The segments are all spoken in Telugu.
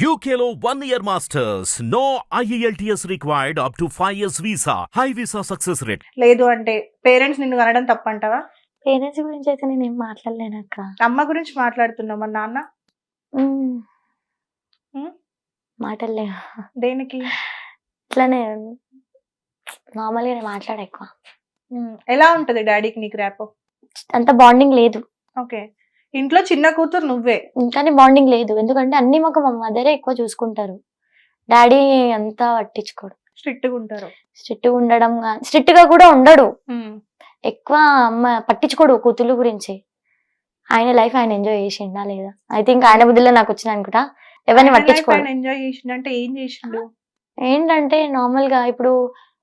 One year masters. No E IELTS required up to 5 years visa. High visa success rate. లేదు అంటే పేరెంట్స్ నిన్ను కనడం తప్పంటావా? పేరెంట్స్ గురించి అయితే నేను ఏం మాట్లాడలేనక్క అమ్మ గురించి మాట్లాడుతున్నావు మన నాన్న? మాటలేవు దేనికి? ఇట్లానే నార్మల్గా నేను మాట్లాడ ఎక్కువ. ఎలా ఉంటది డాడీకి నీకు ర్యాప్ అంత బాండింగ్ లేదు. ఓకే. ఇంట్లో చిన్న కూతురు నువ్వే. కానీ బాండింగ్ లేదు. ఎందుకంటే అన్ని మాకు మా మదరే ఎక్కువ చూసుకుంటారు. డాడీ అంతా పట్టించుకోడు. స్ట్రిక్ట్గా ఉంటారు. స్ట్రిక్ట్ ఉండడం స్ట్రిక్ట్గా కూడా ఉండడు. ఎక్కువ అమ్మ పట్టించుకోడు కూతురు గురించి. ఆయన లైఫ్ ఆయన ఎంజాయ్ చేసిండా లేదా? ఐ థింక్ ఆయన బుద్ధిలో నాకు వచ్చింది అనుకుంటా. ఎవరిని పట్టించుకోడు. ఎంజాయ్ చేసిండు అంటే ఏం చేసిండు? ఏంటంటే నార్మల్గా ఇప్పుడు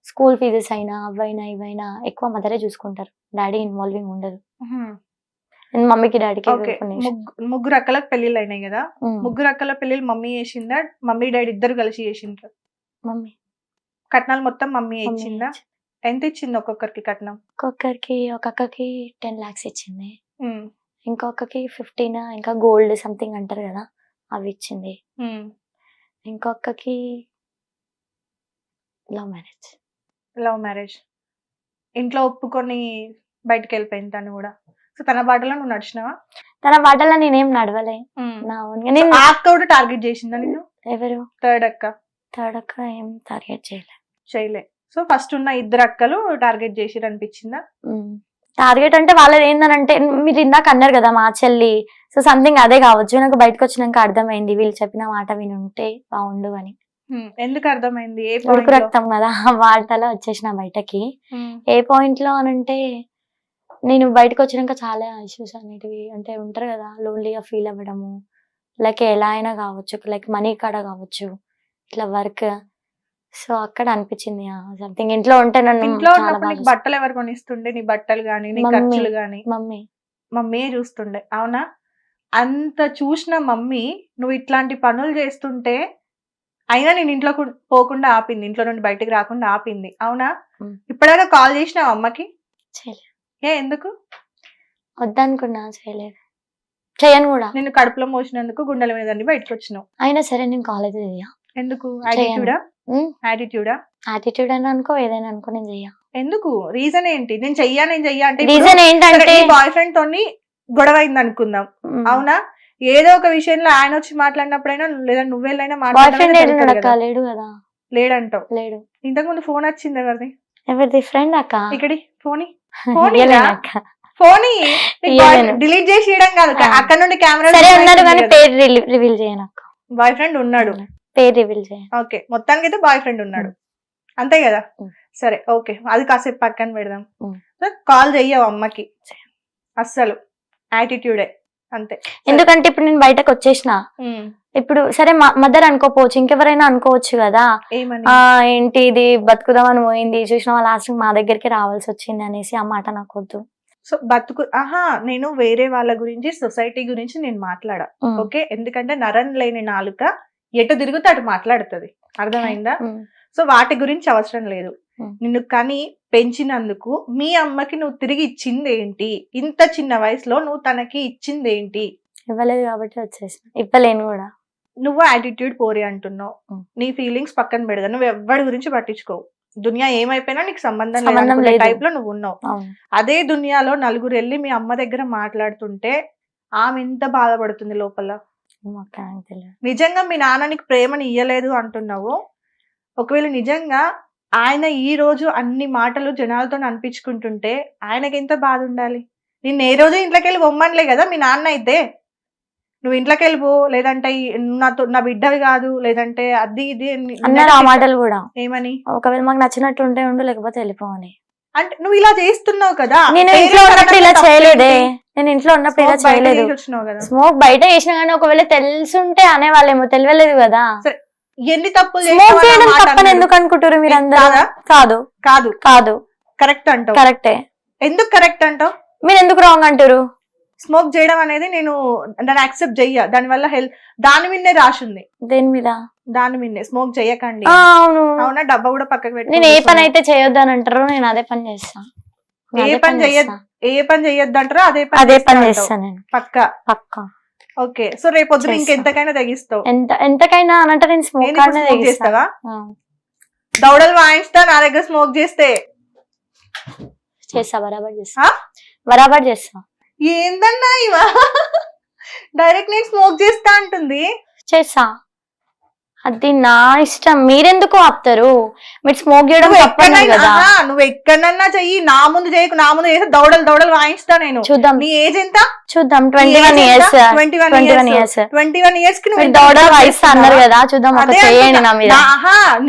స్కూల్ ఫీజెస్ అయినా అవైనా ఇవైనా ఎక్కువ మదరే చూసుకుంటారు. డాడీ ఇన్వాల్వింగ్ ఉండదు. మమ్మీకి డాడీకి ముగ్గురు అక్కలకు పెళ్ళిళ్ళు అయినాయి కదా? ముగ్గురు అక్కల పెళ్ళిళ్ళు మమ్మీ చేసిందా? మమ్మీ డాడీ ఇద్దరు కలిసి చేసిండ్రు? మమ్మీ. కట్నాలు మొత్తం మమ్మీ ఇచ్చిందా? ఎంత ఇచ్చింది ఒక్కొక్కరికి కట్నం? ఒక్కొక్కరికి ఒక అక్కకి టెన్ లాక్స్ ఇచ్చింది. ఇంకొకకి ఫిఫ్టీన్? ఇంకా గోల్డ్ సంథింగ్ అంటారు కదా అవి ఇచ్చింది. ఇంకొకకి లవ్ మ్యారేజ్. Love marriage. ఇంట్లో ఒప్పుకొని బయటకు వెళ్ళిపోయింది తను కూడా. సో తన బాటలో నువ్వు నడిచినావా? తన బాటలో నేనేం నడవలే. నా నేను ఆ అక్క కూడా టార్గెట్ చేసిందా నేను ఎవరు? థర్డ్ అక్క. థర్డ్ అక్క ఏం టార్గెట్ చేయలే. చేయలే. సో ఫస్ట్ ఉన్న ఇద్దరు అక్కలు టార్గెట్ చేసిరు అనిపించిందా? టార్గెట్ అంటే వాళ్ళది ఏందనంటే మీరు ఇందాక అన్నారు కదా మా చెల్లి. సో సంథింగ్ అదే కావచ్చు. నాకు బయటకు వచ్చినాక అర్థమైంది వీళ్ళు చెప్పిన మాట వినుంటే బాగుండు అని ఎందుకు అర్థమైంది? ఏ ఉడుకు? రక్తం కదా వార్తలో వచ్చేసిన బయటకి. ఏ పాయింట్లో అనంటే నేను బయటకు వచ్చినాక చాలా ఇష్యూస్ అనేటివి అంటే ఉంటారు కదా లోన్లీగా ఫీల్ అవ్వడము. లైక్ ఎలా అయినా కావచ్చు లైక్ మనీ కాడ కావచ్చు ఇట్లా వర్క్ సో అక్కడ అనిపించింది సంథింగ్ ఇంట్లో ఉంటే నన్ను ఇంట్లో ఉన్నప్పుడు నీకు బట్టలు ఎవరు కొనిస్తుండే? నీ బట్టలు గాని నీ. ఖర్చులు గాని? మమ్మీ. మమ్మీ చూస్తుండే. అవునా? అంత చూసిన మమ్మీ నువ్వు ఇట్లాంటి పనులు చేస్తుంటే అయినా నేను ఇంట్లో పోకుండా ఆపింది. ఇంట్లో నుండి బయటికి రాకుండా ఆపింది. అవునా. ఇప్పటిదాకా కాల్ చేసినావు అమ్మకి? చేయలేదు ఏ ఎందుకు? వద్దనుకున్నా చేయలేదు. చేయను కూడా. నిన్ను కడుపులో మోసినందుకు గుండెల మీద అన్ని బయటకు వచ్చినావు అయినా సరే నేను కాలేజ్ చెయ్యా. ఎందుకు? యాటిట్యూడా మ్. యాటిట్యూడా యాటిట్యూడ్ అని అనుకో ఏదైనా అనుకో నేను చెయ్యా. ఎందుకు? రీజన్ ఏంటి? నేను చెయ్యా నేను చెయ్యా అంటే రీజన్ ఏంటంటే బాయ్ ఫ్రెండ్ తోని గొడవ అయింది అనుకుందాం అవునా? ఏదో ఒక విషయంలో ఆయన వచ్చి మాట్లాడినప్పుడైనా లేదా నువ్వెళ్ళైనా బాయ్ ఫ్రెండ్ ఏడు మాట్లాడాలి అక్క లేడు కదా? లేడంటావు. లేడు. ఇంతకు ముందు ఫోన్ వచ్చింది ఎవరిది? ఎవరిది? ఫ్రెండ్ అక్క? ఇక్కడి ఫోని? ఫోన్. డిలీట్ చేసి కాదు. అక్కడ నుండి కెమెరా సరే ఉన్నారు కానీ పేరు రివీల్ చేయను బాయ్ ఫ్రెండ్ ఉన్నాడు. పేరు రివీల్ చేయను. ఓకే మొత్తానికి అయితే బాయ్ ఫ్రెండ్ ఉన్నాడు. అంతే కదా. సరే ఓకే అది కాసేపు పక్కన పెడదాం. కాల్ చెయ్యవు అమ్మకి. అస్సలు. యాటిట్యూడే అంతే. ఎందుకంటే ఇప్పుడు నేను బయటకు వచ్చేసిన. ఇప్పుడు సరే మదర్ అనుకోపోవచ్చు ఇంకెవరైనా అనుకోవచ్చు కదా. ఏంటి ఇది బతుకుదామని పోయింది చూసిన లాస్ట్ మా దగ్గరికి రావాల్సి వచ్చింది అనేసి ఆ మాట నాకు వద్దు సో బతుకు ఆహా నేను వేరే వాళ్ళ గురించి సొసైటీ గురించి నేను మాట్లాడా. ఓకే ఎందుకంటే నరం లేని నాలుక ఎటు తిరుగుతే అటు మాట్లాడుతుంది. అర్థమైందా. సో వాటి గురించి అవసరం లేదు. నిన్ను కని పెంచినందుకు మీ అమ్మకి నువ్వు తిరిగి ఇచ్చింది ఏంటి? ఇంత చిన్న వయసులో నువ్వు తనకి ఇచ్చింది ఏంటి? ఇవ్వలేదు కాబట్టి వచ్చేసిన. ఇవ్వలేను కూడా. నువ్వు యాటిట్యూడ్ పోరి అంటున్నావు. నీ ఫీలింగ్స్ పక్కన పెడదా. నువ్వు ఎవ్వడి గురించి పట్టించుకోవు. దునియా ఏమైపోయినా నీకు సంబంధం లేదు. టైప్లో నువ్వు ఉన్నావు. అదే దునియాలో నలుగురు వెళ్ళి మీ అమ్మ దగ్గర మాట్లాడుతుంటే ఆమె ఎంత బాధపడుతుంది లోపల. నిజంగా మీ నాన్న నీకు ప్రేమని ఇయ్యలేదు అంటున్నావు. ఒకవేళ నిజంగా ఆయన ఈ రోజు అన్ని మాటలు జనాలతో అనిపించుకుంటుంటే ఆయనకి ఎంత బాధ ఉండాలి? నిన్ను ఏ రోజు ఇంట్లోకి వెళ్ళి బొమ్మనిలే కదా మీ నాన్న అయితే. నువ్వు ఇంట్లోకి వెళ్ళిపో లేదంటే నాతో నా బిడ్డవి కాదు లేదంటే అది ఇది అని- అన్నారు ఆ మాటలు కూడా. ఏమని? ఒకవేళ మాకు నచ్చినట్టు ఉంటే ఉండు లేకపోతే వెళ్ళిపోవని అంటే నువ్వు ఇలా చేస్తున్నావు కదా. నేను ఇంట్లో ఉన్నప్పుడు ఇలా చేయలేదే? నేను ఇంట్లో ఉన్నప్పుడు ఇలా చేయలేదు. స్మోక్ బయట చేసినా కానీ ఒకవేళ తెలుసుంటే అనేవాళ్ళేమో తెలియలేదు కదా. ఎన్ని తప్పులు స్మోక్ చేయడం తప్పని. ఎందుకు అనుకుంటారు మీరు కాదా? కాదు. కాదు. కాదు. కరెక్ట్ అంటావు. కరెక్టే ఎందుకు కరెక్ట్ అంటావు? మీరు ఎందుకు రాంగ్ అంటారు స్మోక్ చేయడం అనేది నేను దాన్ని యాక్సెప్ట్ చెయ్య. దాని వల్ల హెల్త్ దాని మీదనే రాసింది దేని మీద? దాని మీదనే స్మోక్ చేయకండి. అవును. అవునా? డబ్బా కూడా పక్కకు పెట్టి నేను ఏ పని అయితే చేయొద్దు అని అంటారో నేను అదే పని చేస్తా. నేను ఏ పని చెయ్యొద్దు. ఏ పని చెయ్యొద్దు అంటారో అదే పని అదే పని అంటావు. చేస్తా నేను. పక్క? పక్కా. ఓకే. సో రేపు పొద్దున. ఇంకెంతకైనా తగ్గిస్తావు ఎంత ఎంతకైనా అని అంటే నేను స్మోక్ చేస్తావా? దౌడలు వాయిస్తా నా దగ్గర స్మోక్ చేస్తే. చేస్తా బరాబర్ చేస్తా? బరాబర్ చేస్తా. ఏందన్నా ఇవా? డైరెక్ట్ నేను స్మోక్ చేస్తా అంటుంది. చేసా అది నా ఇష్టం. మీరెందుకు ఆపుతారు? మీరు స్మోక్ చేయడం కదా. నువ్వు ఎక్కడన్నా చెయ్యి. నా ముందు చేయకు నా ముందు చేసి దౌడలు దౌడలు వాయిస్తా నేను. చూద్దాం. నీ ఏజ్ ఎంత? చూద్దాం. Twenty one years twenty one years twenty one ఇయర్స్కి నువ్వు మీరు ఇంత దౌడ smoke వయసు చేస్తున్నావా? అన్నారు కదా. చూద్దాం ఒక. నా మీద. నా-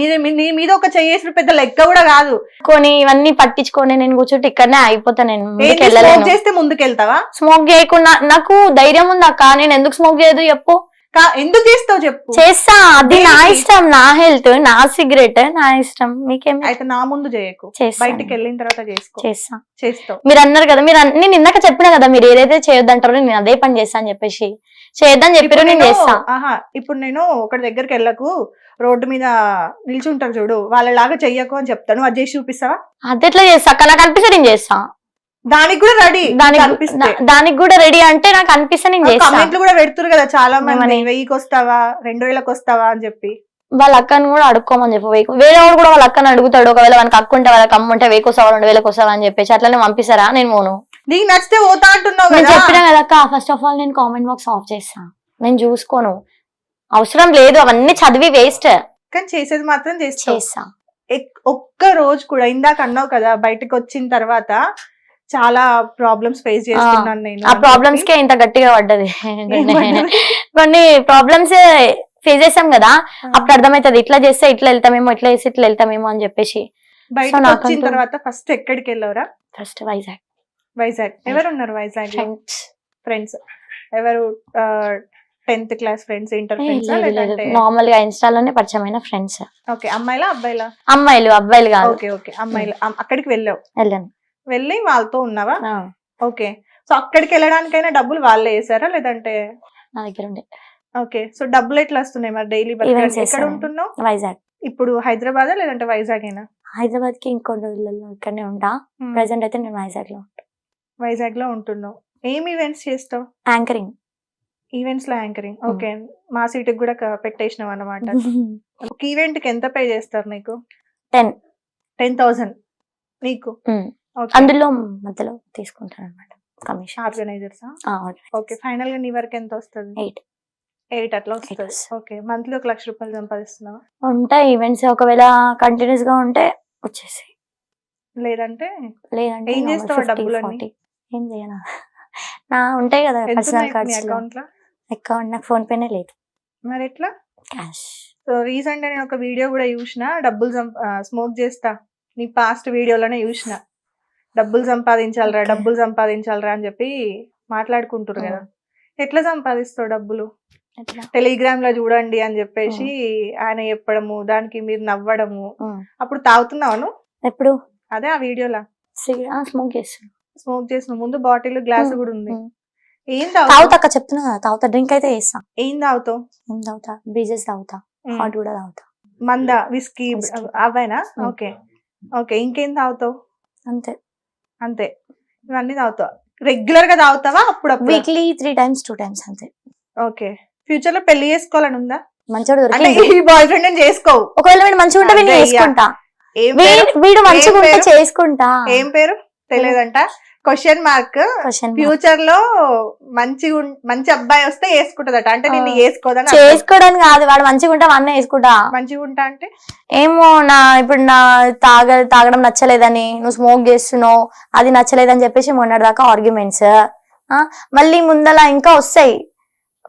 మీద ఒక చెయ్యేసిన పెద్ద లెక్క కూడా కాదు. కొని ఇవన్నీ పట్టించుకొని నేను కూర్చుంటే ఇక్కడనే అయిపోతా నేను ముందుకు ఏంటి స్మోక్ వెళ్ళలేను చేస్తే ముందుకెళ్తావా స్మోక్ చేయకుండా నాకు ధైర్యం ఉంది అక్క? నేను ఎందుకు స్మోక్ చేయదు? చెప్పు. ఎందుకు చేస్తావు చెప్పు? చేస్తా. అది నా? ఇష్టం. నా హెల్త్ నా సిగరెట్ నా ఇష్టం. మీకేం అయితే నా ముందు చేయకు. బయటికి వెళ్ళిన తర్వాత చేసుకో. చేస్తా. చేస్తావు. మీరు అన్నారు కదా మీరు నేను ఇందాక చెప్పిన కదా మీరు ఏదైతే చేయొద్దంటారో నేను అదే పని చేస్తా అని చెప్పేసి. చేయొద్దని చెప్పారో నేను చేస్తా. ఇప్పుడు నేను ఒకటి దగ్గరికి వెళ్ళకు రోడ్డు మీద నిల్చుంటారు చూడు వాళ్ళలాగా చెయ్యకు అని చెప్తాను. అది చేసి చూపిస్తావా? అది ఎట్లా చేస్తా? నాకు అనిపిస్తే నేను చేస్తా. దానికి కూడా రెడీ దానికి దానికి కూడా రెడీ అంటే నాకు అనిపిస్తే నేను కూడా పెడుతురు కదా చాలా మంది? వెయ్యికి వస్తావా? రెండు వేలకు వస్తావా? అని చెప్పి. వాళ్ళ అక్కని కూడా అడుక్కోమని చెప్పి. వేకు వేరే వాడు కూడా వాళ్ళ అక్కని అడుగుతాడు. ఒకవేళ వాళ్ళకి అక్క ఉంటే వాళ్ళకి అమ్మ ఉంటే వేకు వస్తావా? రెండు వేలకు వస్తావా? అని చెప్పేసి అట్లనే పంపిస్తారా? నేను మోను నీకు నచ్చితే పోతా అంటున్నావు నేను చెప్పినా కదా అక్క ఫస్ట్ ఆఫ్ ఆల్ నేను కామెంట్ బాక్స్ ఆఫ్ చేస్తా. నేను చూసుకోను. అవసరం లేదు. అవన్నీ చదివి వేస్ట్ కానీ చేసేది మాత్రం చేస్తా. ఒక్క రోజు కూడా ఇందాక అన్నావు కదా బయటకు వచ్చిన తర్వాత చాలా ప్రాబ్లమ్స్ ఫేస్ చేస్తున్నాను నేను ఆ ప్రాబ్లమ్స్. కే ఇంత గట్టిగా పడ్డది? కొన్ని ప్రాబ్లమ్స్ ఫేస్ చేసాం కదా అప్పుడు అర్థమవుతుంది ఇట్లా చేస్తే ఇట్లా వెళ్తామేమో ఇట్లా చేస్తే ఇట్లా వెళ్తామేమో అని చెప్పేసి. నాకంటూ- వచ్చిన తర్వాత ఫస్ట్ ఎక్కడికి వెళ్ళవరా? ఫస్ట్ వైజాగ్ వైజాగ్ ఎవరు ఉన్నారు వైజాగ్ ఫ్రెండ్స్ ఎవరు tenth class friends inter friends నార్మల్గా ఇన్స్టాలోనే పరిచయమైన ఫ్రెండ్స్ ఓకే అమ్మాయిలా అబ్బాయిలా? అమ్మాయిలు అబ్బాయిలు కాదు. ఓకే ఓకే అమ్మాయిలు. అమ్- అక్కడికి వెళ్ళావు. వెళ్ళాను. వెళ్ళి వాళ్ళతో ఉన్నావా? ఓకే. సో అక్కడికి వెళ్ళడానికైనా డబ్బులు వాళ్ళే వేసారా లేదంటే నా దగ్గర ఉండే. ఓకే. సో డబ్బులు ఎట్లా వస్తున్నాయి మరి డైలీ ఎక్కడ. ఉంటున్నావు? వైజాగ్. ఇప్పుడు హైదరాబాద్? లేదంటే వైజాగ్ అయినా హైదరాబాద్కి ఇంకొన్ని రోజులలో ఇక్కడనే ఉంటా. ప్రెసెంట్ అయితే నేను వైజాగ్లో వైజాగ్లో ఉంటున్నావు. ఏం ఈవెంట్స్ చేస్తావు? యాంకరింగ్. ఈవెంట్స్లో యాంకరింగ్ ఓకే. మా సీట్ కూడా పెట్టేసినావు అన్నమాట. ఒక ఈవెంట్కి ఎంత పే చేస్తారు నీకు? టెన్. Ten thousand. నీకు? అందులో మధ్యలో తీసుకుంటాను అనమాట కమిషన్ ఆర్గనైజర్స్ ఓకే ఫైనల్గా నీ వరకు ఎంత వస్తుంది? Eight. ఎయిట్ అట్లా వస్తుంది. ఓకే మంత్లీ ఒక లక్ష రూపాయలు సంపాదిస్తున్నావా? ఉంటాయి ఈవెంట్స్ ఒకవేళ కంటిన్యూస్గా ఉంటే వచ్చేసి. లేదంటే లేదంటే ఏం చేస్తావు ఆ 50, డబ్బులన్నీ? 40. ఏం చేయనా? నా ఉంటాయి కదా పర్సనల్ కార్డ్స్ అకౌంట్లో. అకౌంట్ నాకు ఫోన్ పేనే లేదు. మరి ఎట్లా? క్యాష్ సో రీసెంట్ నేను ఒక వీడియో కూడా చూసిన డబ్బులు స్మోక్ చేస్తా. నీ పాస్ట్ వీడియోలోనే చూసిన. డబ్బులు సంపాదించాలరా. డబ్బులు సంపాదించాలరా అని చెప్పి మాట్లాడుకుంటారు కదా. ఎట్లా సంపాదిస్తావు డబ్బులు? టెలిగ్రామ్లో చూడండి అని చెప్పేసి ఆయన చెప్పడము దానికి మీరు నవ్వడము. అప్పుడు తాగుతున్నావు ఎప్పుడు? అదే ఆ వీడియోలా? స్మోక్ చేస్తాను స్మోక్ చేసిన ముందు బాటిల్ గ్లాస్ కూడా ఉంది. ఏం తాగుతా చెప్తున్నా కదా తాగుతా డ్రింక్ అయితే చేస్తా. ఏం తాగుతావు? ఏం తాగుతా? బ్రీజెస్ తాగుతా. హాట్ కూడా తాగుతా. మంద విస్కీ. అవైనా. ఓకే. ఓకే ఇంకేం తాగుతావు? అంతే. అంతే. ఇవన్నీ తాగుతావు? రెగ్యులర్గా తాగుతావా? అప్పుడప్పుడు? Weekly three times two times అంతే. ఓకే ఫ్యూచర్లో పెళ్ళి చేసుకోవాలని ఉందా? మంచిగా అంటే దొరికి ఈ బాయ్ ఫ్రెండ్ చేసుకోవు. ఒకవేళ వీడు మంచిగా ఉంటే వీడిని అదే చేసుకుంటా. ఏం పేరు? వీడు వీడు మంచిగా ఉంటే పేరు? చేసుకుంటా. ఏం పేరు? తెలియదంట. క్వశ్చన్ మార్క్ ఫ్యూచర్లో మంచి ఉన్- మంచి అబ్బాయి వస్తే వేసుకుంటదట. అంటే నిన్ను ఆ. వేసుకోదని అర్థం. చేసుకోవడానికి కాదు వాడు మంచిగా ఉంటే వాడినే వేసుకుంటా. మంచిగా ఉంటా అంటే? ఏమో నా ఇప్పుడు నా తాగ తాగడం నచ్చలేదని నువ్వు స్మోక్ చేస్తున్నావు అది నచ్చలేదని చెప్పేసి మొన్నటిదాకా ఆర్గ్యుమెంట్స్ మళ్ళీ ముందల ఇంకా వస్తాయి.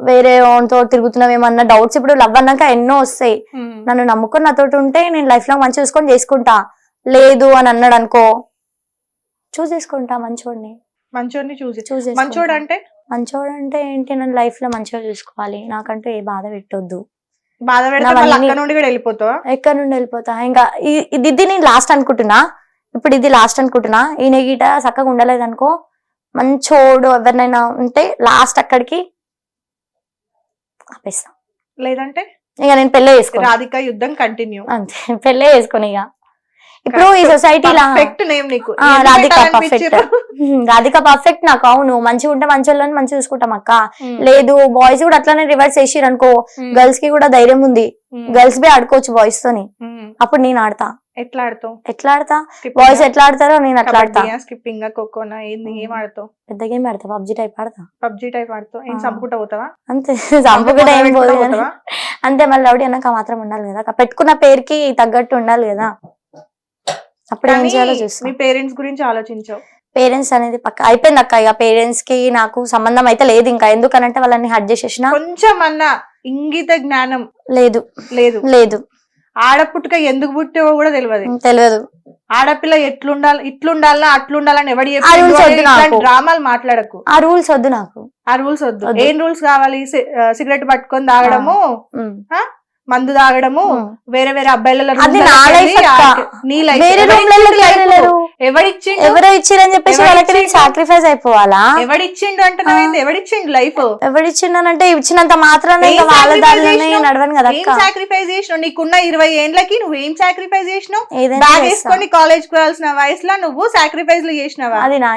వేరే వాళ్ళతో తిరుగుతున్నావేమన్న డౌట్స్ ఇప్పుడు లవ్ అన్నాక ఎన్నో వస్తాయి. నన్ను నమ్ముకొని నాతోటి ఉంటే నేను లైఫ్లో మంచి చూసుకొని చేసుకుంటా. లేదు అని అన్నాడు అనుకో చూస్ చేసుకుంటా మంచోడిని. మంచోడిని చూసి. చూస్ మంచోడు అంటే మంచోడు అంటే ఏంటి? నన్ను లైఫ్లో మంచిగా చూసుకోవాలి. నాకంటూ ఏ బాధ పెట్టొద్దు. బాధ నుండి కూడా వెళ్ళిపోతావా? ఎక్కడి నుండి వెళ్ళిపోతా? ఇంకా ఇది ఇది నేను లాస్ట్ అనుకుంటున్నా. ఇప్పుడు ఇది లాస్ట్ అనుకుంటున్నా. ఈయన గీట చక్కగా ఉండలేదు అనుకో మంచోడు ఎవరినైనా ఉంటే లాస్ట్ అక్కడికి ఆపేస్తా. లేదంటే? ఇక నేను పెళ్ళే చేసుకోను రాధిక యుద్ధం కంటిన్యూ అంతే. పెళ్ళే చేసుకోను ఇక. ఇప్పుడు ఈ సొసైటీలా పర్ఫెక్ట్ నేమ్ నీకు. ఆ, ఎందుకు రాధిక? పర్ఫెక్ట్ రాధిక పర్ఫెక్ట్ నాకు అవును. మంచిగా ఉంటే మంచి వాళ్ళని మంచిగా చూసుకుంటాం అక్క. ఉమ్, లేదు బాయ్స్ కూడా అట్లానే రివర్స్ చేసిరు అనుకో. గర్ల్స్కి కూడా ధైర్యం ఉంది. గర్ల్స్ బి ఆడుకోవచ్చు బాయ్స్ తోని. అప్పుడు నేను ఆడతా. ఎట్లా ఆడతావు? ఎట్లా ఆడతా? బాయ్స్ ఎట్లా ఆడతారో నేను అట్లా ఆడతా. స్కిప్పింగ్ కోకోనా ఏంది ఏం ఆడతావు? పెద్ద గేమ్ ఆడతా పబ్జి టైప్ ఆడతా. పబ్జి టైప్ ఆడతావు. ఏం. చంపుకుంటా పోతావా? అంతే. ఏం పోదు చంపుకుంటా కానీ. పోతావా? అంతే మళ్ళీ రౌడీ అన్నాక మాత్రం ఉండాలి కదా. పెట్టుకున్న పేరుకి తగ్గట్టు ఉండాలి కదా. అప్పుడు ఏం చేయాలో మీ పేరెంట్స్ గురించి ఆలోచించావు. పేరెంట్స్ అనేది పక్క అయిపోయింది అక్క ఇక పేరెంట్స్కి నాకు సంబంధం అయితే లేదు ఇంకా. ఎందుకనంటే వాళ్ళని హట్ చేసేసిన కొంచెం అన్న ఇంగిత జ్ఞానం లేదు. లేదు. లేదు. ఆడపుట్టుక ఎందుకు పుట్టావో కూడా తెలియదు తెలియదు ఆడపిల్ల ఎట్లుండాలి ఇట్లుండాలా అట్లుండాలని ఎవడు. డ్రామాలు మాట్లాడకు. ఆ రూల్స్ వద్దు నాకు. ఆ రూల్స్ వద్దు. ఏం రూల్స్ కావాలి? సిగరెట్ పట్టుకొని తాగడము. మందు తాగడము. వేరే వేరే అబ్బాయిల ఎవడిచ్చిండు ఎవరో ఇచ్చిరని చెప్పేసి వాళ్ళకి? సాక్రిఫైస్ అయిపోవాలా? ఎవడిచ్చిండు ఏంది? ఎవడిచ్చిండు లైఫ్? ఎవరిచ్చిండనంటే ఇచ్చినంత మాత్రాన ఏం ఇంకా వాళ్ళ దారిలోనే? నడవను కదా ఏం సాక్రిఫైస్ చేసినావు? నీకున్న ఇరవై ఏండ్లకి నువ్వు ఏం సాక్రిఫైస్ చేసినావు? బ్యాగ్. వేసుకొని కాలేజ్కు వెళ్ళాల్సిన వయసులో నువ్వు సాక్రిఫైస్ చేసినావా? అది నా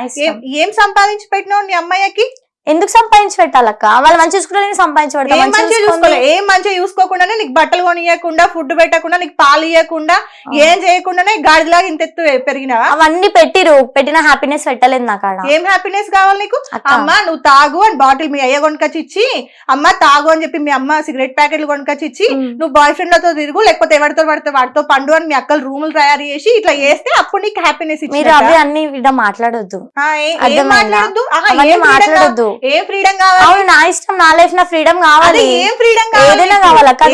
ఏం సంపాదించి పెట్టినావు నీ అమ్మాయికి? ఎందుకు సంపాదించి పెట్టాలక్క? వాళ్ళు మంచి చూసుకుంటే సంపాదించి పెడతా ఏం మంచిగా చూసుకోలే ఏం మంచిగా చూసుకోకుండానే నీకు బట్టలు కొనియకుండా ఫుడ్ పెట్టకుండా నీకు పాలు ఇవ్వకుండా ఏం చేయకుండానే గాడిలాగా ఇంత ఎత్తు పెరిగినావా? అవన్నీ పెట్టిరు పెట్టిన హ్యాపీనెస్ పెట్టలేదు నాకు ఏం హ్యాపీనెస్ కావాలి నీకు? అమ్మ నువ్వు తాగు అని బాటిల్ మీ అయ్య కొనుకొచ్చి ఇచ్చి అమ్మ తాగు అని చెప్పి మీ అమ్మ సిగరెట్ ప్యాకెట్లు కొనుకొచ్చి ఇచ్చి. నువ్వు బాయ్ ఫ్రెండ్లతో తిరుగు లేకపోతే ఎవరితో పడితే వాడితో పండు అని మీ అక్కలు రూములు తయారు చేసి ఇట్లా చేస్తే అప్పుడు నీకు హ్యాపీనెస్ మీరు అవి అన్ని విడ మాట్లాడొద్దు. మాట్లాడొద్దు. ఏం ఫ్రీడమ్ కావాలి? అవును నా ఇష్టం నా లైఫ్ నా ఫ్రీడమ్ కావాలి. ఏం ఫ్రీడమ్ ఏదైనా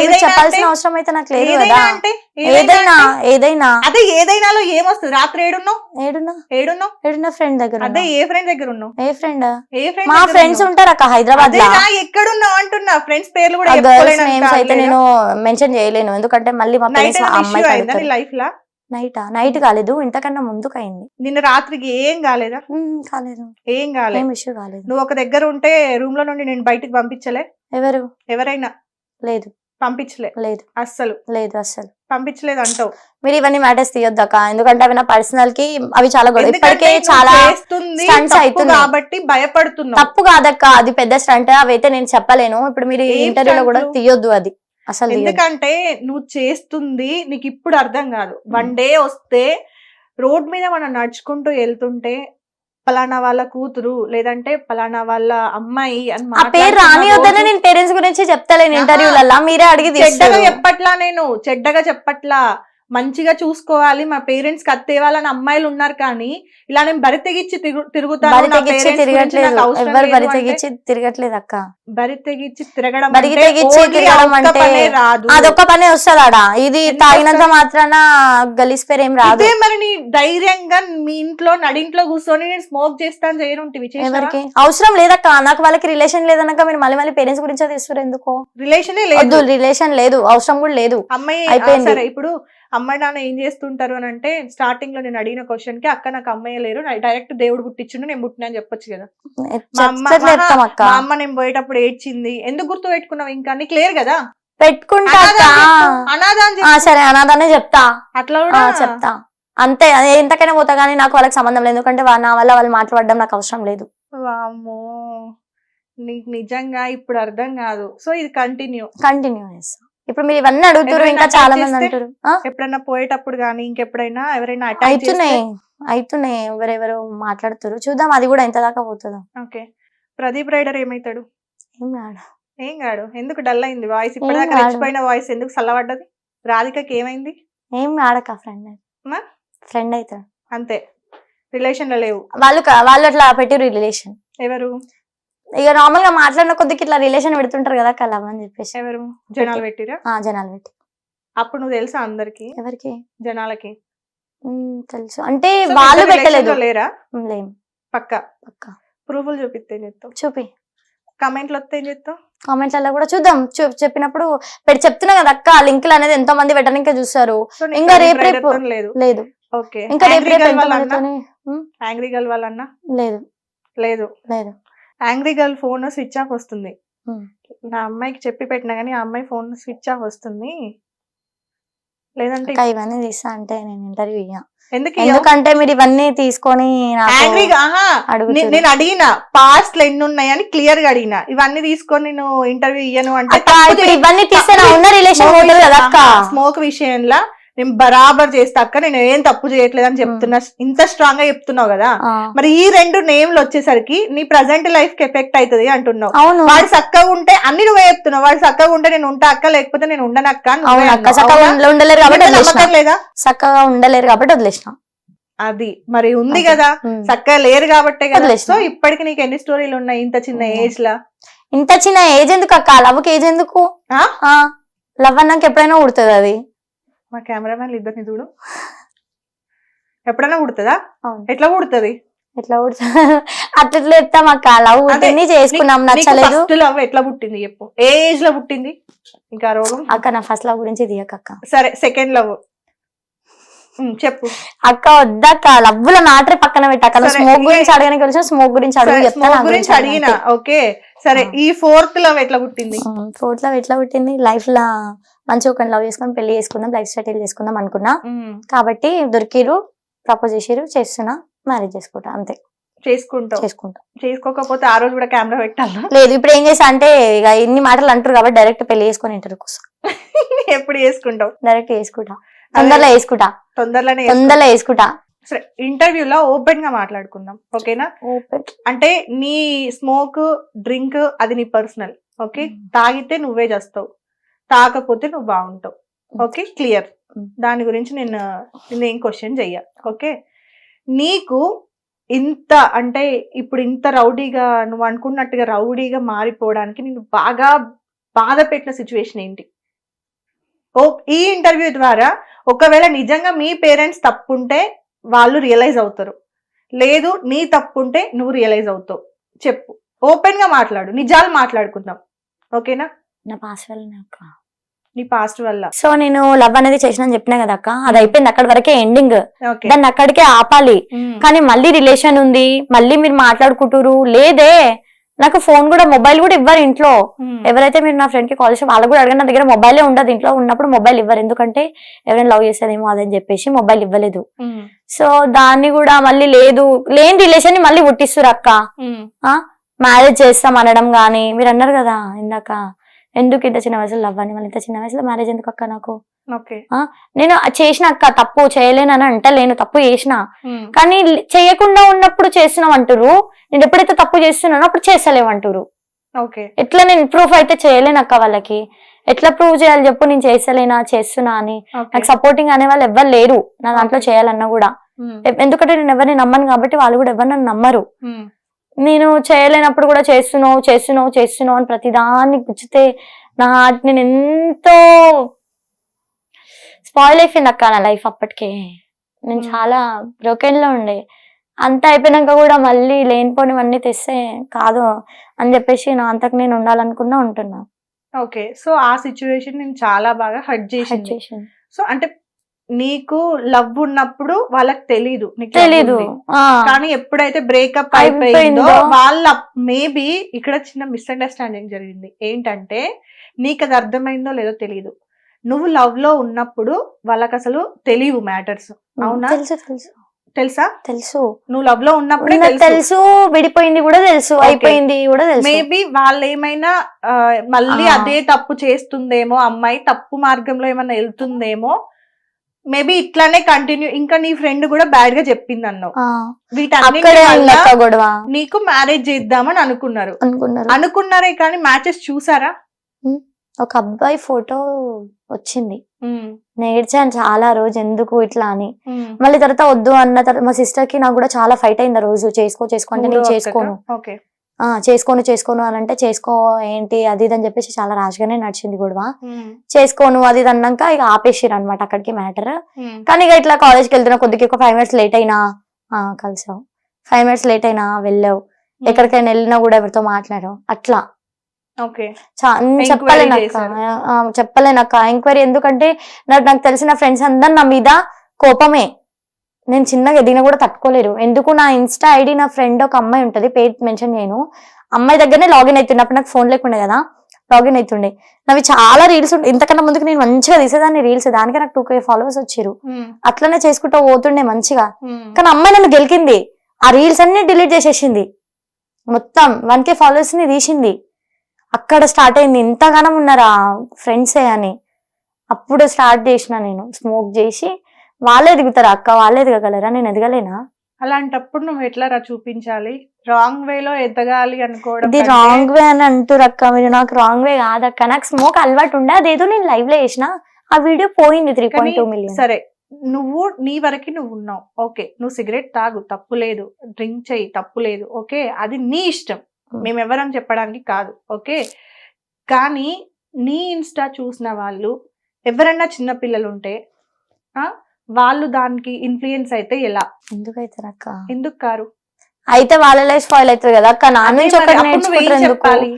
ఏదైనా చెప్పాల్సిన అవసరం అయితే నాకు లేదు ఏదైనా కదా అంటే ఏదైనా ఏదైనా అదే ఏదైనాలో ఏమొస్తుంది? రాత్రి ఏడున్నావు? ఏడున్నా? ఏడున్నావు? ఏడున్నా ఫ్రెండ్ దగ్గర అదే. ఏ ఫ్రెండ్ దగ్గర ఉన్నావు? ఏ ఫ్రెండ్ ఏ ఫ్రెండ్ మా ఫ్రెండ్స్ ఉంటారు అక్క హైదరాబాద్లో ఎక్కడున్నావు అంటున్నా. ఫ్రెండ్స్ పేర్లు కూడా అయితే? నేను మెన్షన్ చేయలేను. ఎందుకంటే మళ్ళీ మా ఇష్యూ అమ్మాయి లైఫ్ లా? నైట్? నైట్ కాలేదు ఇంతకన్నా ముందుకు అయింది నిన్న రాత్రికి ఏం కాలేదా? కాలేదు. ఏం కాలేదు ఏం ఇష్యూ కాలేదు. నువ్వు ఒక దగ్గర ఉంటే రూమ్లో నుండి నేను బయటికి పంపించలే? ఎవరు? ఎవరైనా? లేదు. పంపించలే? లేదు. అస్సలు. లేదు అస్సలు. పంపించలేదు అంటావు. మీరు ఇవన్నీ మ్యాటర్స్ తీయొద్దక్క. ఎందుకంటే అవి నా పర్సనల్కి అవి చాలా ఇప్పటికే చాలా తప్పు అవుతున్నాయి. కాబట్టి భయపడుతున్నావు. తప్పు కాదక్క. అది పెద్ద స్టంట్ అవైతే నేను చెప్పలేను. ఇప్పుడు మీరు ఇంటర్వ్యూలో కూడా? తీయొద్దు అది. అసలు. ఎందుకంటే నువ్వు చేస్తుంది నీకు ఇప్పుడు అర్థం కాదు. వన్ డే వస్తే రోడ్ మీద మనం నడుచుకుంటూ వెళ్తుంటే పలానా వాళ్ళ కూతురు లేదంటే పలానా వాళ్ళ అమ్మాయి అని ఆ పేరు రోజు నేను పేరెంట్స్ గురించి చెప్తలేను. ఇంటర్వ్యూలల్లా మీరే అడిగి చెడ్డగా చెప్పట్లా నేను. చెడ్డగా చెప్పట్లా. మంచిగా చూసుకోవాలి. మా పేరెంట్స్కి అత్తేవాళ్ళని అమ్మాయిలు ఉన్నారు కానీ ఇలా నేను బరి తెగిచ్చి తిరుగు- తిరుగుతాను. ఎవరు బరి తెగిచ్చి తిరగట్లేదు అక్క. బరి తెగిచ్చి తిరగడం బరి తెగిచ్చి తిరగడం అంటే అదొక్క పనే వస్తుంది ఆడ. ఇది తాగినంత? మాత్రాన గలీస్ పేరు ఏం రాదు. మరి నీ ధైర్యంగా మీ ఇంట్లో నడింట్లో కూర్చొని నేను స్మోక్ చేస్తాను చేయనుంటివి ఎవరికి? అవసరం లేదక్క. నాకు వాళ్ళకి రిలేషన్ లేదనక మీరు మళ్ళీ మళ్ళీ పేరెంట్స్ గురించి తీస్తారు ఎందుకు? రిలేషనే లేదు. రిలేషన్ లేదు. అవసరం కూడా లేదు. అమ్మాయి అయిపోయింది. ఇప్పుడు అమ్మాయి నాన్న ఏం చేస్తుంటారు అని అంటే స్టార్టింగ్లో నేను అడిగిన క్వశ్చన్కి అక్క నాకు అమ్మాయి లేరు డైరెక్ట్ దేవుడు పుట్టించిండు నేను పుట్టినా అని చెప్పొచ్చు కదా. మా అమ్మ మా నేను పోయేటప్పుడు ఏడ్చింది. ఎందుకు గుర్తు పెట్టుకున్నావు ఇంకా? నీకు లేరు కదా? పెట్టుకుంటా. సరే అనాథనే చెప్తా. అట్లా కూడా? చెప్తా. అంతే అది ఎంతకైనా పోతా కానీ నాకు వాళ్ళకి సంబంధం లేదు. ఎందుకంటే నా వల్ల వాళ్ళు మాట్లాడడం నాకు అవసరం లేదు. వామ్మో. నీకు నిజంగా ఇప్పుడు అర్థం కాదు. సో ఇది కంటిన్యూ కంటిన్యూ చేస్తా ఇప్పుడు మీరు ఇవన్నీ అడుగుతారు ఇంకా చాలా మంది? అంటారు ఎప్పుడైనా పోయేటప్పుడు కానీ ఇంకెప్పుడైనా ఎవరైనా అవుతున్నాయి అవుతున్నాయి ఎవరెవరు మాట్లాడుతారు చూద్దాం అది కూడా ఎంత దాకా పోతుందో. ఓకే. ప్రదీప్ రైడర్ ఏమైతాడు? ఏం కాదు. ఏం కాడు ఎందుకు డల్ అయింది వాయిస్? ఇప్పటిదాకా కాడు. రెచ్చిపోయిన వాయిస్ ఎందుకు చల్లబడ్డది రాధికకి ఏమైంది? ఏం ఆడక ఫ్రెండ్? ఫ్రెండ్ అవుతాడు అంతే. రిలేషన్లో లేవు. వాళ్ళు వాళ్ళు అట్లా పెట్టిరు రిలేషన్. ఎవరు? ఇక నార్మల్గా మాట్లాడిన కొద్దికి ఇట్లా రిలేషన్ పెడుతుంటారు కదా కలవ్ అని చెప్పేసి. ఎవరు? జనాలు పెట్టిరా? ఆ జనాలు పెట్టి. అప్పుడు నువ్వు తెలుసా అందరికి? ఎవరికి? జనాలకి. ఉమ్, తెలుసు. అంటే So, వాళ్ళు పెట్టలేదు. లో లేరా? ఉమ్, లేం పక్క. పక్క. ప్రూఫ్లు చూపిస్తే ఏం చెప్తావు చూపి. కమెంట్లు వస్తే ఏం చెప్తావు కామెంట్లలో కూడా చూద్దాం. చూ- చెప్పినప్పుడు పెట్టి చెప్తున్నా కదా అక్క లింకులు అనేది ఎంతో మంది పెట్టడానికి చూస్తారు. సో నీకు ఇంకా రేపు రేపు- లేదు. లేదు. ఓకే ఇంకా రేపు రేపు ఎంతో మందితోని ఉమ్, యాంగ్రీ గర్ల్ లేదు. లేదు. లేదు. Angry girl phone switch off వస్తుంది. Hmm. నా అమ్మాయికి చెప్పి పెట్టినా కానీ ఆ అమ్మాయి ఫోన్ స్విచ్ ఆఫ్ వస్తుంది. లేదంటే ఇవన్నీ తీస్తా అంటే నేను ఇంటర్వ్యూ ఇయ్య. ఎందుకు ఎందుకంటే మీరు ఇవన్నీ తీసుకొని నేను అడిగిన పాస్ట్లో ఎన్ని ఉన్నాయని క్లియర్గా అడిగిన. ఇవన్నీ తీసుకొని నేను ఇంటర్వ్యూ ఇయ్యను అంటే ఇవన్నీ తీస్తే నా ఉన్న రిలేషన్ స్మోక్ విషయంలో నేను బరాబర్ చేస్తా అక్క నేను ఏం తప్పు చేయట్లేదు అని చెప్తున్నా ఇంత స్ట్రాంగ్గా చెప్తున్నావు కదా. మరి ఈ రెండు నేమ్లు వచ్చేసరికి నీ ప్రజెంట్ లైఫ్కి ఎఫెక్ట్ అవుతుంది అంటున్నావు. వాడు చక్కగా ఉంటే అన్ని నువ్వే చెప్తున్నావు. వాడు చక్కగా ఉంటే నేను ఉంటా అక్క లేకపోతే నేను అవును అక్క. చక్కగా ఉండలేరు కాబట్టి వదిలేసిన. నమ్మకం లేదా? చక్కగా ఉండలేరు కాబట్టి వదిలేసిన. అది. మరి ఉంది. కదా. చక్కగా లేరు కాబట్టే కదా. సో ఇప్పటికి నీకు ఎన్ని స్టోరీలు ఉన్నాయి? ఇంత చిన్న. ఏజ్ లా? ఇంత చిన్న ఏజ్ ఎందుకు అక్క? లవ్కి ఏజ్ ఎందుకు? ఆ? లవ్ అన్నాక ఎప్పుడైనా ఉడుతుంది అది. మా కెమెరామెన్ ఇద్దరిని చూడు. ఎప్పుడైనా అవును. ఎట్లా పుడుతుంది ఎట్లా ఉడుతుంది అట్లా చెప్తాం అక్క? లవ్ పుట్టింది చేసుకున్నాం నచ్చలేదు. లవ్ ఎట్లా పుట్టింది చెప్పు. ఏ ఏజ్లో పుట్టింది? ఇంకా రోగం అక్క నా ఫస్ట్ లవ్ గురించి దియక అక్క. సరే సెకండ్ లవ్ చెప్పు. అక్క వద్దక్క లవ్వుల మ్యాటర్ పక్కన పెట్టాక స్మోక్ గురించి అడగడానికి వచ్చిన స్మోక్ గురించి అడుగు గురించి అడిగిన ఓకే. సరే. ఈ ఫోర్త్ లవ్ ఎట్లా పుట్టింది? ఫోర్త్ లవ్ ఎట్లా పుట్టింది? లైఫ్ లా. మంచిగా ఒక లవ్ చేసుకుని పెళ్ళి చేసుకుందాం లైఫ్ సెటిల్ చేసుకుందాం అనుకున్నా. కాబట్టి దొరికిరు ప్రపోజ్ చేసిరు చేస్తున్నా మ్యారేజ్ చేసుకుంటా అంతే. చేసుకుంటావు. చేసుకుంటా. చేసుకోకపోతే ఆ రోజు కూడా కెమెరా పెట్టాలా? లేదు ఇప్పుడు ఏం చేసా అంటే ఇక ఇన్ని మాటలు అంటారు కాబట్టి డైరెక్ట్ పెళ్ళి చేసుకొని ఇంటర్ కోసం. ఎప్పుడు చేసుకుంటావు? డైరెక్ట్ చేసుకుంటా. తొందరలో వేసుకుంటా తొందరలోనే తొందరలో వేసుకుంటా సరే ఇంటర్వ్యూలో ఓపెన్గా మాట్లాడుకుందాం ఓకేనా? ఓపెన్. అంటే నీ స్మోక్ డ్రింక్ అది నీ పర్సనల్ ఓకే. తాగితే నువ్వే చేస్తావు. తాగకపోతే నువ్వు బాగుంటావు. ఓకే క్లియర్ మ్మ్. దాని గురించి నేను నేను ఏం క్వశ్చన్ చెయ్య. ఓకే నీకు ఇంత అంటే ఇప్పుడు ఇంత రౌడీగా నువ్వు అనుకున్నట్టుగా రౌడీగా మారిపోవడానికి నేను బాగా బాధ పెట్టిన సిచ్యువేషన్ ఏంటి? ఓ ఈ ఇంటర్వ్యూ ద్వారా ఒకవేళ నిజంగా మీ పేరెంట్స్ తప్పుంటే వాళ్ళు రియలైజ్ అవుతారు. లేదు నీ తప్పుంటే నువ్వు రియలైజ్ అవుతావు. చెప్పు. ఓపెన్గా మాట్లాడు. నిజాలు మాట్లాడుకుందాం. ఓకేనా నా పాస్వర్డ్ అక్క. నీ పాస్ట్ వల్ల. సో నేను లవ్ అనేది చేసిన చెప్పినా కదా అక్క? అది అయిపోయింది అక్కడి వరకే ఎండింగ్ దాన్ని అక్కడికే ఆపాలి. కానీ మళ్ళీ రిలేషన్ ఉంది. మళ్ళీ మీరు మాట్లాడుకుంటారు లేదే. నాకు ఫోన్ కూడా మొబైల్ కూడా ఇవ్వరు ఇంట్లో. ఎవరైతే మీరు నా ఫ్రెండ్కి కాల్ చేసి వాళ్ళు కూడా అడగండి. నా దగ్గర మొబైలే ఉండదు. ఇంట్లో ఉన్నప్పుడు మొబైల్ ఇవ్వరు. ఎందుకంటే ఎవరైనా లవ్ చేస్తారేమో అదని చెప్పేసి మొబైల్ ఇవ్వలేదు. సో దాన్ని కూడా మళ్ళీ లేదు. లేని రిలేషన్ని మళ్ళీ పుట్టిస్తారు అక్క. మ్యారేజ్ చేస్తాం అనడం గానీ మీరు అన్నారు కదా ఇందాక. ఎందుకు ఇంత చిన్న వయసులో లవ్ అని? మళ్ళీ ఇంత చిన్న వయసులో మ్యారేజ్ ఎందుకు అక్క నాకు? నేను చేసిన అక్క తప్పు చేయలేనని అంటలేను తప్పు చేసిన. కానీ చేయకుండా ఉన్నప్పుడు చేస్తున్నాం అంటారు నేను ఎప్పుడైతే తప్పు చేస్తున్నానో అప్పుడు చేస్తలేమంటారు ఓకే. ఎట్లా నేను ప్రూఫ్ అయితే చేయలేను అక్క వాళ్ళకి? ఎట్లా ప్రూవ్ చేయాలి చెప్పు నేను చేస్తలేనా చేస్తున్నా అని? నాకు సపోర్టింగ్ అనే వాళ్ళు ఎవ్వరు లేరు. నా దాంట్లో చేయాలన్నా కూడా. ఎందుకంటే నేను ఎవరిని నమ్మను కాబట్టి వాళ్ళు కూడా ఎవరు నన్ను నమ్మరు. నేను చేయలేనప్పుడు కూడా చేస్తున్నావు చేస్తున్నావు చేస్తున్నావు అని ప్రతిదాన్ని గుచ్చితే నా heart నేను ఎంతో స్పాయిల్ అయిపోయింది అక్క నా లైఫ్ అప్పటికే నేను Hmm. చాలా బ్రోకెన్లో ఉండే అంతా అయిపోయినాక కూడా మళ్ళీ లేనిపోనివన్నీ తెస్తే కాదు అని చెప్పేసి నా అంతకు నేను ఉండాలనుకున్నా ఉంటున్నా ఓకే సో ఆ సిచ్యువేషన్ నేను చాలా బాగా హర్ట్ చేసింది. సో అంటే నీకు లవ్ ఉన్నప్పుడు వాళ్ళకి తెలీదు తెలీదు. కానీ ఎప్పుడైతే బ్రేకప్ అయిపోయిందో, వాళ్ళ మేబీ ఇక్కడ చిన్న మిస్అండర్స్టాండింగ్ జరిగింది. ఏంటంటే నీకు అది అర్థమైందో లేదో తెలియదు నువ్వు లవ్లో ఉన్నప్పుడు వాళ్ళకి అసలు తెలియవు మ్యాటర్స్ అవునా? తెలుసు తెలుసు. తెలుసా? తెలుసు. నువ్వు లవ్లో ఉన్నప్పుడే తెలుసు. విడిపోయింది కూడా తెలుసు. అయిపోయింది కూడా తెలుసు. మేబీ వాళ్ళు ఏమైనా మళ్ళీ. అదే తప్పు చేస్తుందేమో అమ్మాయి తప్పు మార్గంలో ఏమైనా వెళ్తుందేమో మేబీ ఇట్లానే కంటిన్యూ ఇంకా నీ ఫ్రెండ్ కూడా బ్యాడ్గా చెప్పింది అన్నావు. వీటన్నిటి నీకు మ్యారేజ్ చేద్దామని అనుకున్నారు. అనుకున్నారు. అనుకున్నారే కానీ మ్యాచెస్ చూసారా? ఒక అబ్బాయి ఫోటో వచ్చింది. నేర్చాను చాలా రోజు ఎందుకు ఇట్లా అని. మళ్ళీ తర్వాత వద్దు అన్న తర్వాత మా సిస్టర్కి నాకు కూడా చాలా ఫైట్ అయింది ఆ రోజు. చేసుకో చేసుకో అంటే నేను చేసుకోను. చేసుకోను చేసుకోను అని అంటే చేసుకో ఏంటి అది ఇది అని చెప్పేసి చాలా రాష్గానే నడిచింది గొడవ. చేసుకోను అది ఇది అన్నాక ఇక ఆపేసిరు అనమాట అక్కడికి మ్యాటర్. కానీ ఇక ఇట్లా కాలేజ్కి వెళ్తున్నా కొద్దిగా ఒక ఫైవ్ మినిట్స్ లేట్ అయినా ఆ కలిసావు. ఫైవ్ మినిట్స్ లేట్ అయినా వెళ్ళావు. ఎక్కడికైనా వెళ్ళినా కూడా ఎవరితో మాట్లాడావు. అట్లా. చెప్పలేనక్క చెప్పలేనక్క ఎంక్వైరీ ఎందుకంటే నాకు నాకు తెలిసిన ఫ్రెండ్స్ అందరు నా మీద కోపమే. నేను చిన్నగా ఎదిగినా కూడా తట్టుకోలేరు. ఎందుకు? నా ఇన్స్టా ఐడి నా ఫ్రెండ్ ఒక అమ్మాయి ఉంటది పేరు మెన్షన్ చేయను. అమ్మాయి దగ్గరనే లాగిన్ అవుతున్నప్పుడు నాకు ఫోన్ లేకుండే కదా లాగిన్ అవుతుండే నావి చాలా రీల్స్ ఉండే ఇంతకన్నా ముందుకు నేను మంచిగా తీసేదాన్ని రీల్స్. దానికే నాకు టూ కే ఫాలోవర్స్ వచ్చారు. అట్లనే చేసుకుంటూ పోతుండే మంచిగా. కానీ అమ్మాయి నన్ను గెలికింది. ఆ రీల్స్ అన్ని డిలీట్ చేసేసింది. మొత్తం వన్ కే ఫాలోవర్స్ని తీసింది. అక్కడ స్టార్ట్ అయింది ఇంతగానం ఉన్నారా ఫ్రెండ్సే అని. అప్పుడు స్టార్ట్ చేసిన నేను. స్మోక్ చేసి వాళ్ళే దిగుతారు అక్క? వాళ్ళే దిగగలరా? నేను ఎదగలేనా? అలాంటప్పుడు నువ్వు ఎట్లా చూపించాలి? రాంగ్ వేలో ఎదగాలి అనుకోవడం ఇది రాంగ్ వే అని అంటారు అక్క. మీరు నాకు రాంగ్ వే కాదక్క నాకు స్మోక్ అలవాటు ఉండే. అదేదో నేను లైవ్లో వేసిన ఆ వీడియో పోయింది త్రీ పాయింట్ టూ మిలియన్ సరే నువ్వు నీ వరకు నువ్వు ఉన్నావు. ఓకే నువ్వు సిగరెట్ తాగు. తప్పు లేదు. డ్రింక్ చెయ్యి తప్పు లేదు. ఓకే అది నీ ఇష్టం. మేము ఎవరం చెప్పడానికి కాదు. ఓకే కానీ నీ ఇన్స్టా చూసిన వాళ్ళు ఎవరైనా చిన్న పిల్లలు ఉంటే ఆ, వాళ్ళు దానికి ఇన్ఫ్లుయెన్స్ అయితే ఎలా? ఎందుకు అవుతారు అక్క ఎందుకు కారు? అయితే వాళ్ళ లైఫ్ స్పాయిల్ అవుతుంది కదా అక్క. నా నుంచి ఒకటి నేర్చుకుంటారు ఎందుకు? చెప్పాలి?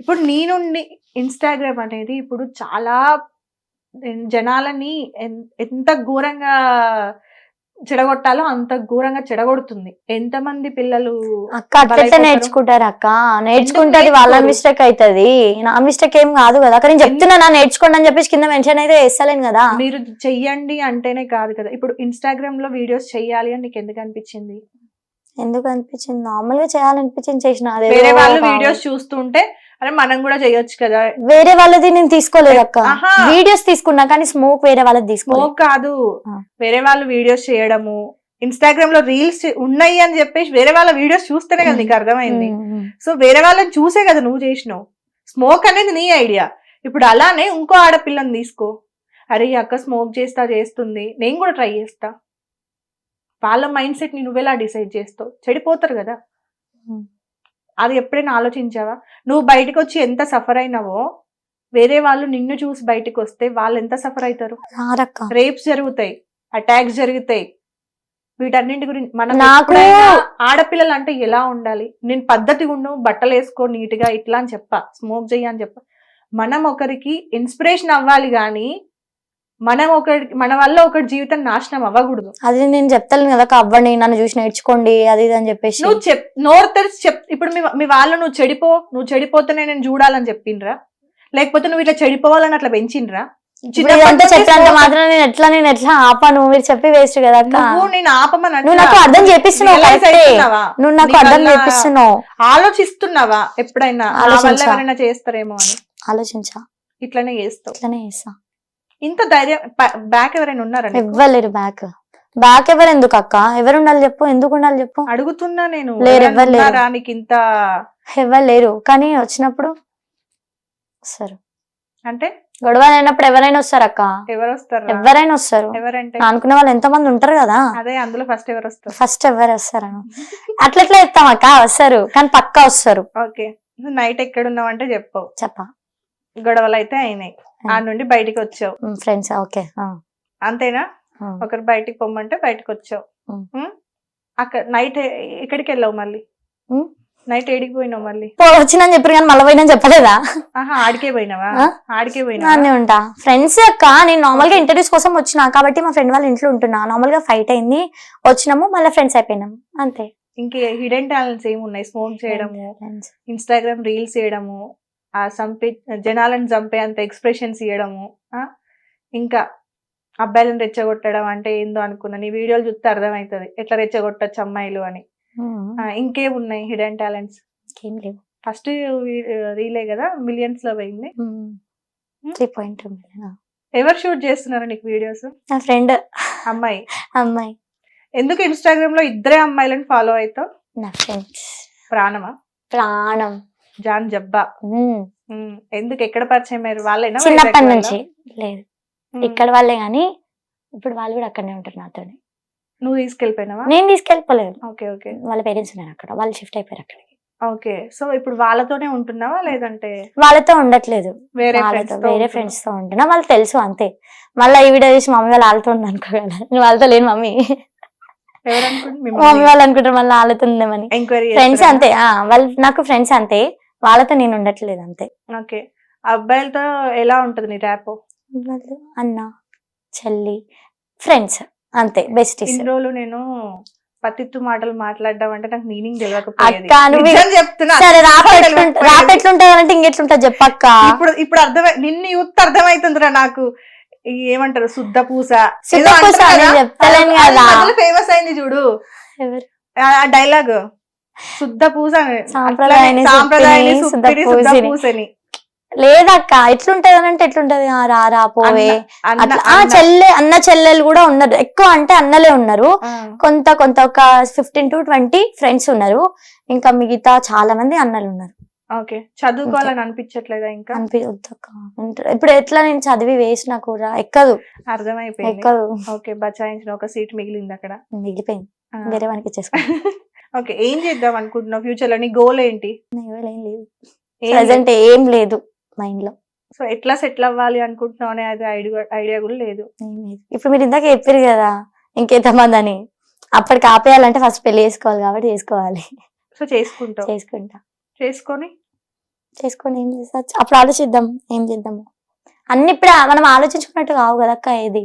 ఇప్పుడు నీ నుండి ఇన్స్టాగ్రామ్ అనేది ఇప్పుడు చాలా జనాలని ఎంత ఘోరంగా చెడగొట్టాలో అంత ఘోరంగా చెడగొడుతుంది. ఎంతమంది పిల్లలు అక్క బలైపోతారు. నేర్చుకుంటారు అక్క? నేర్చుకుంటది వాళ్ళ? మిస్టేక్ అవుతుంది నా మిస్టేక్ ఏం కాదు కదా. అక్క నేను చెప్తున్నా నా నేర్చుకోండి అని చెప్పేసి కింద మెన్షన్ అయితే వేస్తలేను కదా. మీరు చెయ్యండి అంటేనే కాదు కదా. ఇప్పుడు ఇన్స్టాగ్రామ్లో వీడియోస్ చెయ్యాలి అని నీకు ఎందుకు అనిపించింది? ఎందుకు అనిపించింది? నార్మల్గా చేయాలనిపించింది చేసిన. వేరే వాళ్ళు. వీడియోస్ చూస్తుంటే అరే మనం కూడా చేయొచ్చు కదా. వేరే వాళ్ళది నేను తీసుకోలేదు అక్క. వీడియోస్ తీసుకున్నా కానీ స్మోక్ వేరే వాళ్ళది తీసుకోలేదు. స్మోక్ కాదు. వేరే వాళ్ళు వీడియోస్ చేయడము ఇన్స్టాగ్రామ్లో రీల్స్ ఉన్నాయి అని చెప్పేసి వేరే వాళ్ళ వీడియోస్ చూస్తేనే కదా నీకు అర్థమైంది. సో వేరే వాళ్ళని చూసే కదా నువ్వు చేసినావు. స్మోక్ అనేది నీ ఐడియా ఇప్పుడు అలానే ఇంకో ఆడపిల్లని తీసుకో. అరే అక్క స్మోక్ చేస్తా చేస్తుంది. నేను కూడా ట్రై చేస్తా. వాళ్ళ మైండ్ సెట్ని నువ్వెలా డిసైడ్ చేస్తావు? చెడిపోతారు కదా. అది ఎప్పుడైనా ఆలోచించావా? నువ్వు బయటకు వచ్చి ఎంత సఫర్ అయినావో వేరే వాళ్ళు నిన్ను చూసి బయటకు వస్తే వాళ్ళు ఎంత సఫర్ అవుతారు రేప్స్ జరుగుతాయి అటాక్స్ జరుగుతాయి. వీటన్నింటి గురించి మనం నాకు- ఆడపిల్లలు అంటే ఎలా ఉండాలి? నేను పద్ధతి ఉండు బట్టలు వేసుకో నీట్గా ఇట్లా అని చెప్ప స్మోక్ చెయ్యి అని చెప్ప. మనం ఒకరికి ఇన్స్పిరేషన్ అవ్వాలి గాని మనం ఒకరికి మన వల్ల ఒకటి జీవితం నాశనం అవ్వకూడదు. అది నేను చెప్తాను కదా అవ్వండి నన్ను చూసి నేర్చుకోండి అది ఇది అని చెప్పేసి. నువ్వు చెప్ నోరు తెరిచి చెప్ ఇప్పుడు మీ మీ వాళ్ళు నువ్వు చెడిపో నువ్వు చెడిపోతేనే నేను చూడాలని చెప్పిండ్రా? లేకపోతే నువ్వు ఇట్లా చెడిపోవాలని అట్లా పెంచిండ్రా? ఇదంతా చెప్పినంత మాత్రం నేను ఎట్లా నేను ఎట్లా ఆపాను? మీరు చెప్పి వేస్ట్ కదా నువ్వు నేను ఆపమని నువ్వు నాకు అర్థం చేపిస్తున్నావు? నువ్వు నాకు అర్థం చేపిస్తున్నావు. ఆలోచిస్తున్నావా ఎప్పుడైనా? చేస్తారేమో అని. ఆలోచించా. ఇట్లనే చేస్తావు. ఇట్లానే చేస్తా. ఇంత ధైర్యం బ్యాక్ ఎవరైనా ఉన్నారా నీకు? ఇవ్వలేరు బ్యాక్ బ్యాక్ ఎవరు ఎందుకు అక్క? ఎవరు ఉండాలి చెప్పు ఎందుకు ఉండాలి చెప్పు? అడుగుతున్నా నేను. లేరు, నీకు ఇంత? ఎవరు లేరు. కానీ వచ్చినప్పుడు వస్తారు. అంటే? గొడవ అయినప్పుడు ఎవరైనా వస్తారు అక్క? ఎవరు వస్తారు ఎవరైనా వస్తారు. అనుకునే వాళ్ళు ఎంతో మంది ఉంటారు కదా? అదే అందులో ఫస్ట్ ఎవరు వస్తారు ఫస్ట్ ఎవరు వస్తారు అట్లా ఎట్లా చెప్తాం అక్క? వస్తారు. కానీ పక్కా వస్తారు. ఓకే. నైట్ ఎక్కడ ఉన్నావు అంటే చెప్పవు చెప్ప. గొడవలు అయితే అయినాయి. ఆ. నుండి బయటికి వచ్చావు. Friends okay. అంతేనా? ఒకరు బయటికి పొమ్మంటే బయటకు వచ్చావు? అక్కడ నైట్ ఎక్కడికి వెళ్ళావు మళ్ళీ. నైట్ ఏడికి పోయినావు మళ్ళీ? వచ్చిందని చెప్పారు కానీ మళ్ళీ పోయినా చెప్పలేదా? ఆహా ఆడికే పోయినావా? ఆడికే పోయినావా? అన్నీ ఉంటా. ఫ్రెండ్స్ అక్క నేను నార్మల్గా ఇంటర్వ్యూస్ కోసం వచ్చిన కాబట్టి మా ఫ్రెండ్ వాళ్ళ ఇంట్లో ఉంటున్నా. నార్మల్గా ఫైట్ అయింది. వచ్చినాము మళ్ళీ ఫ్రెండ్స్ అయిపోయినాము అంతే. ఇంకే హిడెన్ టాలెంట్స్ ఏమి ఉన్నాయి స్మోక్ చేయడము. ఇన్స్టాగ్రామ్ రీల్స్ చేయడము ఆ చంపే జనాలను చంపే అంత ఎక్స్ప్రెషన్స్ ఇవ్వడము ఆ? ఇంకా అబ్బాయిలను రెచ్చగొట్టడం అంటే ఏందో అనుకున్నా నీ వీడియోలు చూస్తే అర్థమవుతుంది ఎట్లా రెచ్చగొట్టచ్చు అమ్మాయిలు అని. ఉమ్. ఆ, ఇంకేం ఉన్నాయి హిడెన్ టాలెంట్స్ ఇంకేం లేవు. ఫస్ట్ రీలే కదా మిలియన్స్లో పోయింది. త్రీ పాయింట్ ఎవరు షూట్ చేస్తున్నారు నీకు వీడియోస్? నా ఫ్రెండ్. అమ్మాయి? అమ్మాయి. ఎందుకు ఇన్స్టాగ్రామ్లో ఇద్దరే అమ్మాయిలను ఫాలో అవుతావు నా ఫ్రెండ్స్. ప్రాణమా? ప్రాణం. జాన్ జబ్బా. ఎందుకు? ఎక్కడ పరిచయం అయ్యారు? వాళ్ళైనా? చిన్నప్పటి నుంచి. లేదు? ఇక్కడ వాళ్ళే గాని ఇప్పుడు వాళ్ళు కూడా అక్కడనే ఉంటారు నాతోనే. నువ్వు తీసుకెళ్ళిపోయినావా? నేను తీసుకెళ్ళిపోలేదు. Okay okay. వాళ్ళ పేరెంట్స్ ఉన్నారు అక్కడ. వాళ్ళు షిఫ్ట్ అయిపోయారు అక్కడికి. ఓకే. సో ఇప్పుడు వాళ్ళతోనే ఉంటున్నావా? లేదంటే వాళ్ళతో ఉండట్లేదు. వేరే వేరే ఫ్రెండ్స్తో ఉంటున్నా. వాళ్ళు తెలుసు అంతే. మళ్ళీ ఈ వీడియో చూసి మమ్మీ వాళ్ళు వాళ్ళతో ఉంది అనుకోగలరు నేను వాళ్ళతో లేను మమ్మీ. మమ్మీ వాళ్ళు అనుకుంటారు మళ్ళీ వాళ్ళతో ఉందేమని. ఫ్రెండ్స్ అంతే. వాళ్ళు నాకు ఫ్రెండ్స్ అంతే. వాళ్ళతో నేను ఉండట్లేదు అంతే. ఓకే. అబ్బాయిలతో ఎలా ఉంటది నీ ర్యాప్ వాళ్ళు అన్న చెల్లి ఫ్రెండ్స్ అంతే బెస్ట్ రోజులు నేను పతిత్తు మాటలు మాట్లాడడం అంటే నాకు మీనింగ్ తెలియకపోయేది. ఇంకెట్లుంటది చెప్పక్క? ఇప్పుడు ఇప్పుడు అర్థమై నిన్ను యూత్ అర్థమైతుందిరా నాకు. ఏమంటారు శుద్ధ పూస. ఫేమస్ అయింది చూడు? ఆ డైలాగ్ శుద్ధ పూస. పూసని. లేదక్క ఎట్లుంటది అని అంటే ఎట్లుంటది? ఆ రా రా పోవే అట్లా ఆ. చెల్లె అన్న చెల్లెలు కూడా ఉన్నారు. ఎక్కువ అంటే అన్నలే ఉన్నారు. కొంత కొంత ఒక ఫిఫ్టీన్ టు ట్వంటీ ఫ్రెండ్స్ ఉన్నారు. ఇంకా మిగతా చాలా మంది అన్నలు ఉన్నారు. ఓకే. చదువుకోవాలని అనిపించట్లేదా ఇంకా? అనిపించక్క ఇప్పుడు ఎట్లా నేను చదివి వేసినా కూడా ఎక్కదు. అర్థమైపోయింది. ఎక్కదు. ఓకే బచాయించిన ఒక సీట్ మిగిలింది అక్కడ. మిగిలిపోయింది. వేరే వానికి ఇచ్చేసుకున్నాను ఓకే ఏం చేద్దాం అనుకుంటున్నావు? ఫ్యూచర్లో నీ గోల్ ఏంటి? ఏం లేదు. ప్రజెంట్ ఏం లేదు మైండ్లో. సో ఎట్లా సెటిల్ అవ్వాలి అనుకుంటున్నావు అనే అది ఐడియా ఐడియా కూడా లేదు. ఇప్పుడు మీరు ఇందాక చెప్పారు కదా ఇంకెంతమంది అని. అప్పటికి ఆపేయాలంటే ఫస్ట్ పెళ్ళి చేసుకోవాలి కాబట్టి చేసుకోవాలి. సో చేసుకుంటావు. చేసుకుంటా. చేసుకొని? చేసుకొని ఏం చేస్తా? అప్పుడు ఆలోచిద్దాం ఏం చేద్దాము. అన్ని ఇప్పుడు మనం ఆలోచించుకున్నట్టు కావు కదా అక్క ఏది.